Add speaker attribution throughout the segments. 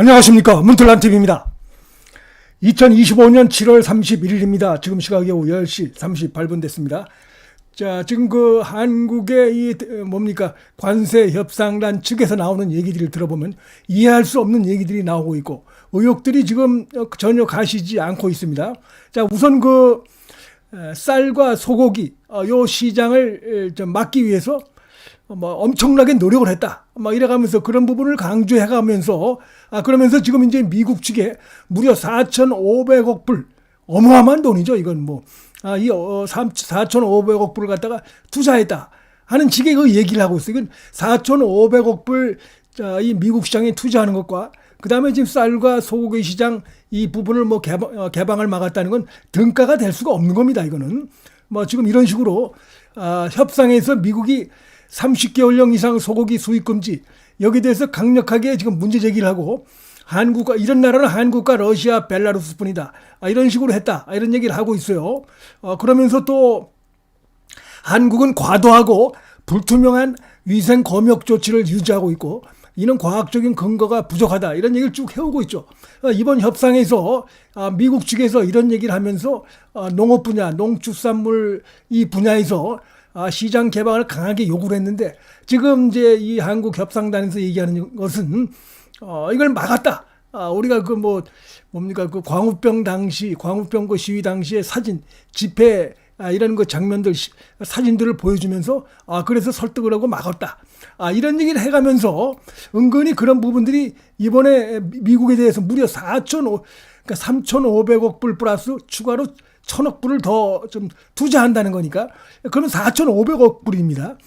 Speaker 1: 안녕하십니까 문틀란TV입니다. 2025년 7월 31일입니다. 지금 시각이 오후 10시 38분 됐습니다. 자, 지금 그 한국의 이 어, 뭡니까 관세 협상단 측에서 나오는 얘기들을 들어보면 이해할 수 없는 얘기들이 나오고 있고 의혹들이 지금 어, 전혀 가시지 않고 있습니다. 자, 우선 그 에, 쌀과 소고기 어, 요 시장을 막기 위해서 뭐 엄청나게 노력을 했다. 막 이래가면서 그런 부분을 강조해가면서 아 그러면서 지금 이제 미국 측에 무려 4,500억 불 어마어마한 돈이죠. 이건 뭐 아이 어, 4,500억 불을 갖다가 투자했다 하는 식의 그 얘기를 하고 있어요. 이건 4,500억 불 이 미국 시장에 투자하는 것과 그 다음에 지금 쌀과 소고기 시장 이 부분을 뭐 개방, 어, 개방을 막았다는 건 등가가 될 수가 없는 겁니다. 이거는 뭐 지금 이런 식으로 아, 협상에서 미국이 30개월령 이상 소고기 수입 금지 여기에 대해서 강력하게 지금 문제 제기를 하고 한국과 이런 나라는 한국과 러시아, 벨라루스뿐이다. 아, 이런 식으로 했다. 아, 이런 얘기를 하고 있어요. 어, 그러면서 또 한국은 과도하고 불투명한 위생 검역 조치를 유지하고 있고 이는 과학적인 근거가 부족하다 이런 얘기를 쭉 해오고 있죠. 어, 이번 협상에서 아, 미국 측에서 이런 얘기를 하면서 어, 농업 분야, 농축산물 이 분야에서 아, 시장 개방을 강하게 요구를 했는데 지금 이제 이 한국 협상단에서 얘기하는 것은 어, 이걸 막았다. 아, 우리가 그 뭐 뭡니까 그 광우병 당시 광우병 그 시위 당시의 사진 집회 아, 이런 그 장면들 시, 사진들을 보여주면서 아 그래서 설득을 하고 막았다. 아 이런 얘기를 해가면서 은근히 그런 부분들이 이번에 미국에 대해서 무려 4천 그러니까 3,500억 불 플러스 추가로 천억 불을 더 좀 투자한다는 거니까 그러면 4,500억 불입니다.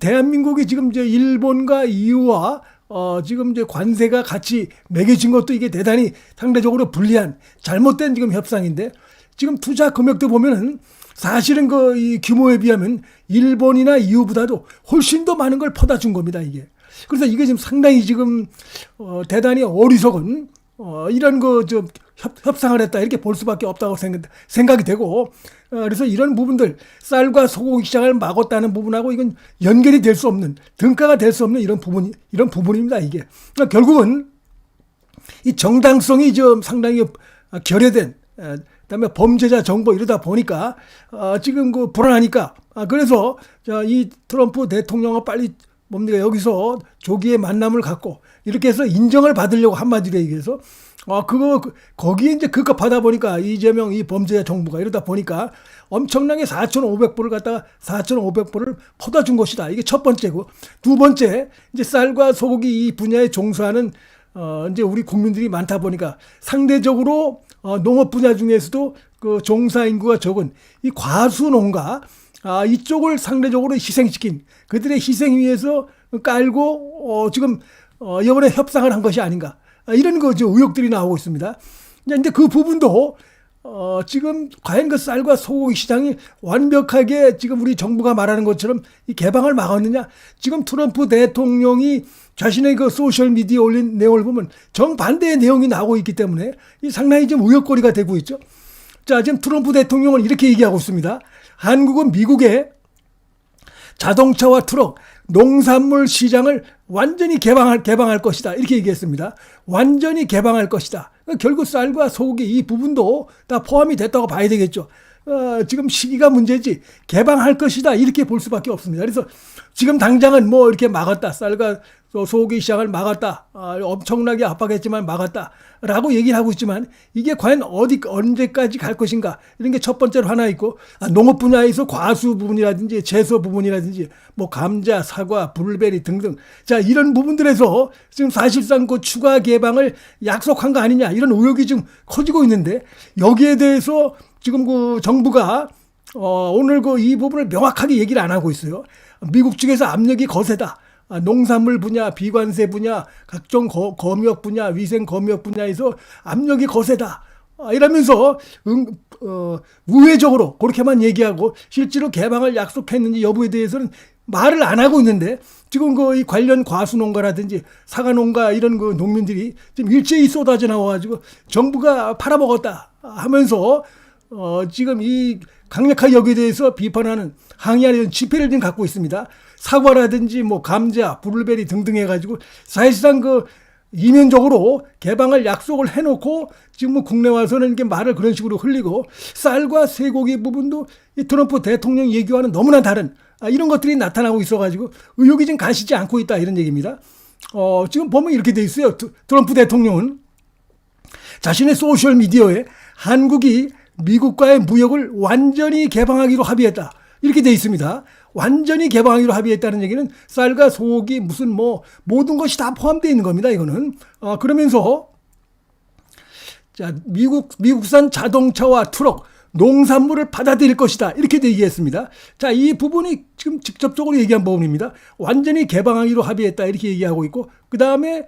Speaker 1: 대한민국이 지금 이제 일본과 EU와 어, 지금 이제 관세가 같이 매겨진 것도 이게 대단히 상대적으로 불리한 잘못된 지금 협상인데 지금 투자 금액도 보면은 사실은 그 이 규모에 비하면 일본이나 EU보다도 훨씬 더 많은 걸 퍼다 준 겁니다, 이게. 그래서 이게 지금 상당히 지금 어, 대단히 어리석은 어, 이런 거좀 협상을 했다. 이렇게 볼 수밖에 없다고 생각, 생각 이 되고 어, 그래서 이런 부분들 쌀과 소고기 시장을 막았다는 부분하고 이건 연결이 될 수 없는 등가가 될 수 없는 이런 부분이 이런 부분입니다 이게. 그러니까 결국은 이 정당성이 좀 상당히 결여된 어, 그다음에 범죄자 정보 이러다 보니까 어, 지금 그 불안하니까 아, 그래서 자, 이 트럼프 대통령은 빨리 뭡니까 여기서 조기에 만남을 갖고 이렇게 해서 인정을 받으려고 한마디로 얘기해서 아 그거 그, 거기에 이제 받아 보니까 이재명 이 범죄자 정부가 이러다 보니까 엄청나게 4,500불을 갖다가 4,500불을 퍼다 준 것이다. 이게 첫 번째고 두 번째 이제 쌀과 소고기 이 분야에 종사하는 어 이제 우리 국민들이 많다 보니까 상대적으로 어 농업 분야 중에서도 그 종사 인구가 적은 이 과수 농가 아, 이쪽을 상대적으로 희생시킨 그들의 희생 위에서 깔고 어, 지금 어, 이번에 협상을 한 것이 아닌가 아, 이런 거죠 의혹들이 나오고 있습니다. 근데 그 부분도 어, 지금 과연 그 쌀과 소고기 시장이 완벽하게 지금 우리 정부가 말하는 것처럼 이 개방을 막았느냐? 지금 트럼프 대통령이 자신의 그 소셜 미디어에 올린 내용을 보면 정반대의 내용이 나오고 있기 때문에 이 상당히 좀 의혹거리가 되고 있죠. 자, 지금 트럼프 대통령은 이렇게 얘기하고 있습니다. 한국은 미국의 자동차와 트럭, 농산물 시장을 완전히 개방할, 개방할 것이다. 이렇게 얘기했습니다. 완전히 개방할 것이다. 결국 쌀과 소고기 이 부분도 다 포함이 됐다고 봐야 되겠죠. 어, 지금 시기가 문제지 개방할 것이다 이렇게 볼 수밖에 없습니다. 그래서 지금 당장은 뭐 이렇게 막았다 쌀과 소고기 시장을 막았다 아, 엄청나게 압박했지만 막았다 라고 얘기를 하고 있지만 이게 과연 어디 언제까지 갈 것인가 이런 게 첫 번째로 하나 있고 아, 농업 분야에서 과수 부분이라든지 채소 부분이라든지 뭐 감자 사과 블루베리 등등 자 이런 부분들에서 지금 사실상 그 추가 개방을 약속한 거 아니냐 이런 의혹이 지금 커지고 있는데 여기에 대해서 지금 그 정부가 어, 오늘 그 이 부분을 명확하게 얘기를 안 하고 있어요. 미국 측에서 압력이 거세다. 아, 농산물 분야, 비관세 분야, 각종 거, 검역 분야, 위생 검역 분야에서 압력이 거세다. 아, 이러면서 음, 어, 우회적으로 그렇게만 얘기하고 실제로 개방을 약속했는지 여부에 대해서는 말을 안 하고 있는데 지금 그 이 관련 과수 농가라든지 사과 농가 이런 그 농민들이 지금 일제히 쏟아져 나와가지고 정부가 팔아먹었다 하면서 어, 지금 이 강력한 여기에 대해서 비판하는 항의하는 집회를 지금 갖고 있습니다. 사과라든지 뭐 감자, 블루베리 등등 해가지고 사실상 그 이면적으로 개방을 약속을 해놓고 지금 뭐 국내 와서는 이렇게 말을 그런 식으로 흘리고 쌀과 쇠고기 부분도 이 트럼프 대통령 얘기와는 너무나 다른 아, 이런 것들이 나타나고 있어가지고 의혹이 지금 가시지 않고 있다 이런 얘기입니다. 어, 지금 보면 이렇게 돼 있어요. 트- 트럼프 대통령은 자신의 소셜 미디어에 한국이 미국과의 무역을 완전히 개방하기로 합의했다. 이렇게 돼 있습니다. 완전히 개방하기로 합의했다는 얘기는 쌀과 소고기 무슨 뭐 모든 것이 다 포함되어 있는 겁니다. 이거는 어, 그러면서 자 미국 미국산 자동차와 트럭 농산물을 받아들일 것이다 이렇게 얘기했습니다. 자이 부분이 지금 직접적으로 얘기한 부분입니다. 완전히 개방하기로 합의했다 이렇게 얘기하고 있고 그 다음에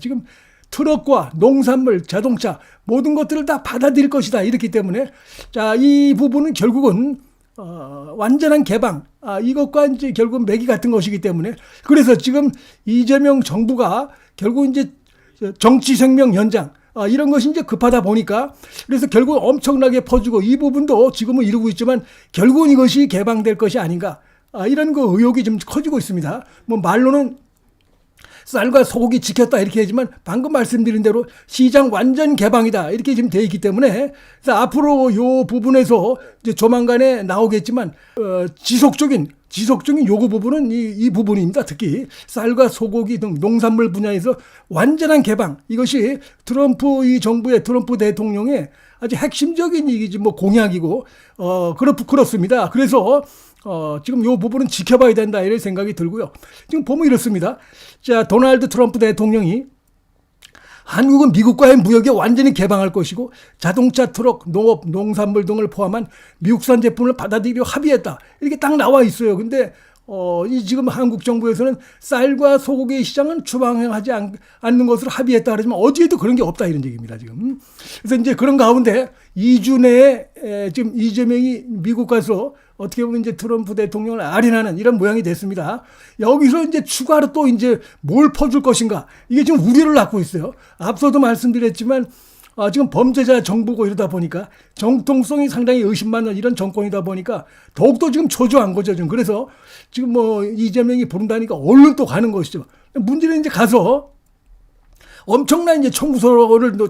Speaker 1: 지금 트럭과 농산물, 자동차 모든 것들을 다 받아들일 것이다. 이렇기 때문에 자 이 부분은 결국은 어, 완전한 개방. 아, 이것과 이제 결국 매기 같은 것이기 때문에 그래서 지금 이재명 정부가 결국 이제 정치 생명 연장 아, 이런 것이 이제 급하다 보니까 그래서 결국 엄청나게 퍼지고 이 부분도 지금은 이루고 있지만 결국은 이것이 개방될 것이 아닌가. 아, 이런 그 의혹이 좀 커지고 있습니다. 뭐 말로는 쌀과 소고기 지켰다 이렇게 하지만 방금 말씀드린 대로 시장 완전 개방이다 이렇게 지금 돼 있기 때문에 그래서 앞으로 요 부분에서 이제 조만간에 나오겠지만 어, 지속적인 지속적인 요구 부분은 이, 이 부분입니다. 특히 쌀과 소고기 등 농산물 분야에서 완전한 개방 이것이 트럼프 이 정부의 트럼프 대통령의 아주 핵심적인 얘기지 뭐 공약이고 어 그렇 그렇습니다. 그래서 어, 지금 요 부분은 지켜봐야 된다 이런 생각이 들고요. 지금 보면 이렇습니다. 자, 도널드 트럼프 대통령이 한국은 미국과의 무역에 완전히 개방할 것이고 자동차, 트럭, 농업, 농산물 등을 포함한 미국산 제품을 받아들이려 합의했다. 이렇게 딱 나와 있어요. 근데 어, 이 지금 한국 정부에서는 쌀과 소고기 시장은 추방하지 않, 않는 것으로 합의했다 그러지만 어디에도 그런 게 없다 이런 얘기입니다 지금. 그래서 이제 그런 가운데 2주 내에 에, 지금 이재명이 미국 가서 어떻게 보면 이제 트럼프 대통령을 아련하는 이런 모양이 됐습니다. 여기서 이제 추가로 또 이제 뭘 퍼줄 것인가 이게 지금 우려를 낳고 있어요. 앞서도 말씀드렸지만 아, 지금 범죄자 정부고 이러다 보니까 정통성이 상당히 의심받는 이런 정권이다 보니까 더욱더 지금 초조한 거죠. 지금 그래서 지금 뭐 이재명이 부른다니까 얼른 또 가는 것이죠. 문제는 이제 가서 엄청난 이제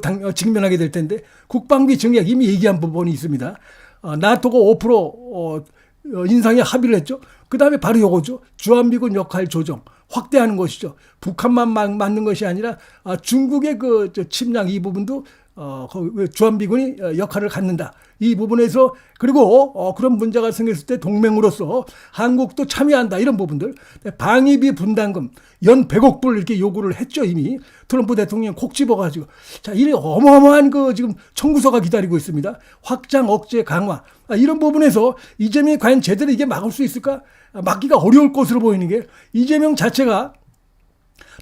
Speaker 1: 당- 어, 직면하게 될 텐데 국방비 증액 이미 얘기한 부분이 있습니다. 어, 나토가 5% 어, 어, 인상에 합의를 했죠. 그 다음에 바로 요거죠. 주한미군 역할 조정 확대하는 것이죠. 북한만 막 맞는 것이 아니라 아, 중국의 그저 침략 이 부분도 어, 그 주한미군이 어, 역할을 갖는다. 이 부분에서 그리고 어, 그런 문제가 생겼을 때 동맹으로서 한국도 참여한다. 이런 부분들. 방위비 분담금 연 100억 불 이렇게 요구를 했죠. 이미 트럼프 대통령 콕 집어가지고. 자, 이래 어마어마한 그 지금 청구서가 기다리고 있습니다. 확장 억제 강화. 아, 이런 부분에서 이재명이 과연 제대로 이게 막을 수 있을까? 아, 막기가 어려울 것으로 보이는 게 이재명 자체가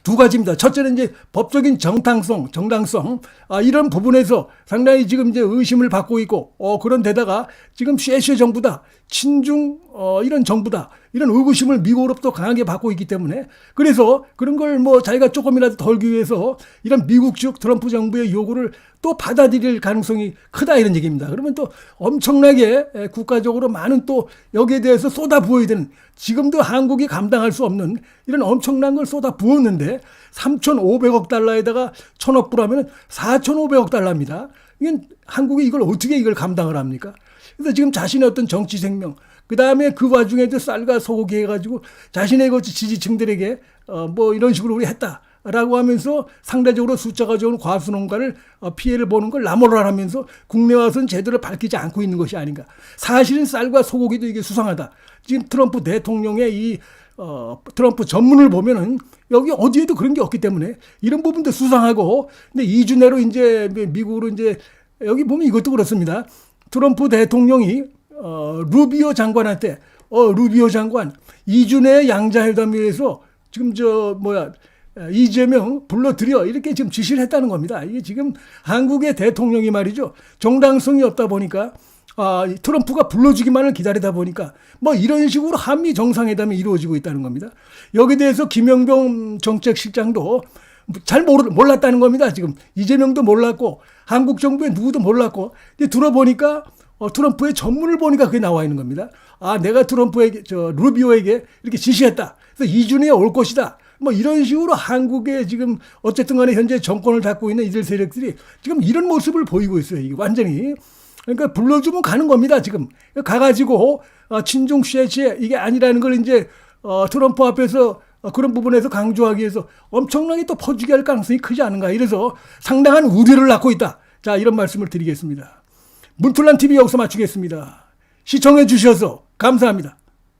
Speaker 1: 두 가지입니다. 첫째는 이제 법적인 정당성, 정당성 아, 이런 부분에서 상당히 지금 이제 의심을 받고 있고 어, 그런 데다가 지금 쉐쉐 정부다, 친중 어, 이런 정부다 이런 의구심을 미국으로부터 강하게 받고 있기 때문에 그래서 그런 걸 뭐 자기가 조금이라도 덜기 위해서 이런 미국 측 트럼프 정부의 요구를 또 받아들일 가능성이 크다 이런 얘기입니다. 그러면 또 엄청나게 에, 국가적으로 많은 또 여기에 대해서 쏟아 부어야 되는 지금도 한국이 감당할 수 없는 이런 엄청난 걸 쏟아 부었는데 3,500억 달러에다가 1,000억 불하면 4,500억 달러입니다. 이건 한국이 이걸 어떻게 이걸 감당을 합니까? 그래서 지금 자신의 어떤 정치 생명, 그 다음에 그 와중에도 쌀과 소고기 해가지고 자신의 그 지지층들에게 어 뭐 이런 식으로 우리 했다. 라고 하면서 상대적으로 숫자가 좋은 과수농가를 어, 피해를 보는 걸 나몰라 하면서 국내 와서는 제대로 밝히지 않고 있는 것이 아닌가. 사실은 쌀과 소고기도 이게 수상하다. 지금 트럼프 대통령의 이 어, 트럼프 전문을 보면은 여기 어디에도 그런 게 없기 때문에 이런 부분도 수상하고 근데 2주 내로 이제 미국으로 이제 여기 보면 이것도 그렇습니다. 트럼프 대통령이 어, 루비오 장관한테 어, 루비오 장관 2주 내에 양자회담에서 지금 저 뭐야 이재명 불러들여 이렇게 지금 지시를 했다는 겁니다. 이게 지금 한국의 대통령이 말이죠. 정당성이 없다 보니까 아, 이 트럼프가 불러주기만을 기다리다 보니까 뭐 이런 식으로 한미 정상회담이 이루어지고 있다는 겁니다. 여기에 대해서 김영병 정책실장도 잘 모르, 몰랐다는 겁니다. 지금 이재명도 몰랐고 한국 정부의 누구도 몰랐고 들어보니까 어, 트럼프의 전문을 보니까 그게 나와 있는 겁니다. 아, 내가 트럼프에게 저 루비오에게 이렇게 지시했다. 그래서 이주 내에 올 것이다. 뭐 이런 식으로 한국에 지금 어쨌든 간에 현재 정권을 잡고 있는 이들 세력들이 지금 이런 모습을 보이고 있어요. 이게 완전히. 그러니까 불러주면 가는 겁니다. 지금 가가지고 어, 친중 쉐치 이게 아니라는 걸 이제 어, 트럼프 앞에서 어, 그런 부분에서 강조하기 위해서 엄청나게 또 퍼주게 할 가능성이 크지 않은가. 이래서 상당한 우려를 낳고 있다. 자 이런 말씀을 드리겠습니다. 문틀란 TV 여기서 마치겠습니다. 시청해 주셔서 감사합니다.